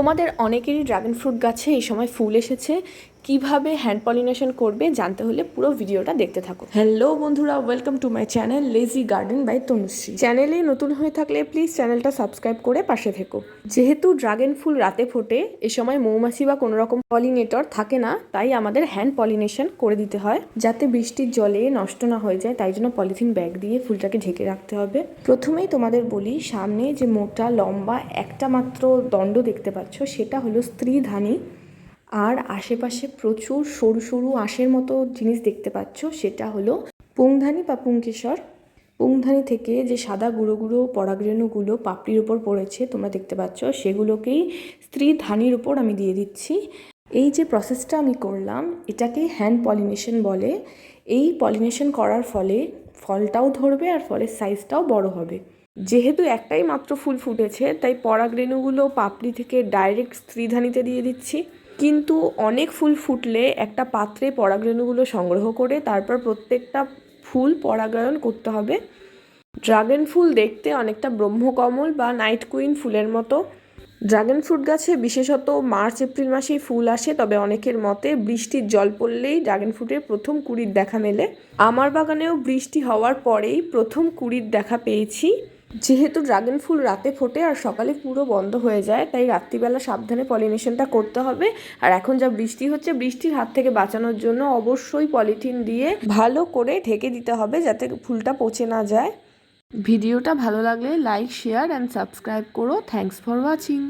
তোমাদের অনেকেরই dragon fruit গাছে এই সময় ফুল এসেছে। কীভাবে হ্যান্ড পলিনেশন করবে জানতে হলে পুরো ভিডিওটা দেখতে থাকো। হ্যালো বন্ধুরা welcome to my channel lazy garden by Tanushree চ্যানেলে নতুন হয়ে থাকলে প্লিজ চ্যানেলটা সাবস্ক্রাইব করে পাশে থেকো। যেহেতু ড্রাগন ফুল রাতে ফোটে এ সময় মৌমাছি বা কোনো রকম পলিনেটর থাকে না তাই আমাদের হ্যান্ড পলিনেশন করে দিতে হয় যাতে বৃষ্টির জলে নষ্ট না হয়ে যায় তাই জন্য পলিথিন ব্যাগ দিয়ে ফুলটাকে ঢেকে রাখতে হবে। প্রথমেই তোমাদের বলি সামনে যে মোটা লম্বা একটা মাত্র দণ্ড দেখতে পাচ্ছ সেটা হলো স্ত্রী ধানী আর আশেপাশে প্রচুর সরু সরু আঁশের মতো জিনিস দেখতে পাচ্ছ, সেটা হলো পুংধানি বা পুংকেশর। পুংধানি থেকে যে সাদা গুঁড়ো গুঁড়ো পরাগরেণুগুলো পাপড়ির ওপর পড়েছে, তোমরা দেখতে পাচ্ছ, সেগুলোকেই স্ত্রী ধানির উপর আমি দিয়ে দিচ্ছি। এই যে প্রসেসটা আমি করলাম, এটাকে হ্যান্ড পলিনেশন বলে। এই পলিনেশন করার ফলে ফলটাও ধরবে আর ফলের সাইজটাও বড় হবে। যেহেতু একটাই মাত্র ফুল ফুটেছে, তাই পরাগরেণুগুলো পাপড়ি থেকে ডাইরেক্ট স্ত্রীধানিতে দিয়ে দিচ্ছি। কিন্তু অনেক ফুল ফুটলে একটা পাত্রে পরাগরেণুগুলো সংগ্রহ করে তারপর প্রত্যেকটা ফুল পরাগায়ন করতে হবে। ড্রাগন ফুল দেখতে অনেকটা ব্রহ্মকমল বা নাইট কুইন ফুলের মতো। ড্রাগন ফ্রুট গাছে বিশেষত মার্চ, এপ্রিল মাসেই ফুল আসে, তবে অনেকের মতে বৃষ্টির জল পড়লেই ড্রাগন ফ্রুটের প্রথম কুড়ির দেখা মেলে। আমার বাগানেও বৃষ্টি হওয়ার পরেই প্রথম কুড়ির দেখা পেয়েছি। যেহেতু ড্রাগন ফুল রাতে ফোটে আর সকালে পুরো বন্ধ হয়ে যায়, তাই রাত্রিবেলা সাবধানে পলিনেশনটা করতে হবে। আর এখন যা বৃষ্টি হচ্ছে, বৃষ্টির হাত থেকে বাঁচানোর জন্য অবশ্যই পলিথিন দিয়ে ভালো করে ঢেকে দিতে হবে যাতে ফুলটা পচে না যায়। ভিডিওটা ভালো লাগলে লাইক, শেয়ার অ্যান্ড সাবস্ক্রাইব করো। Thanks for watching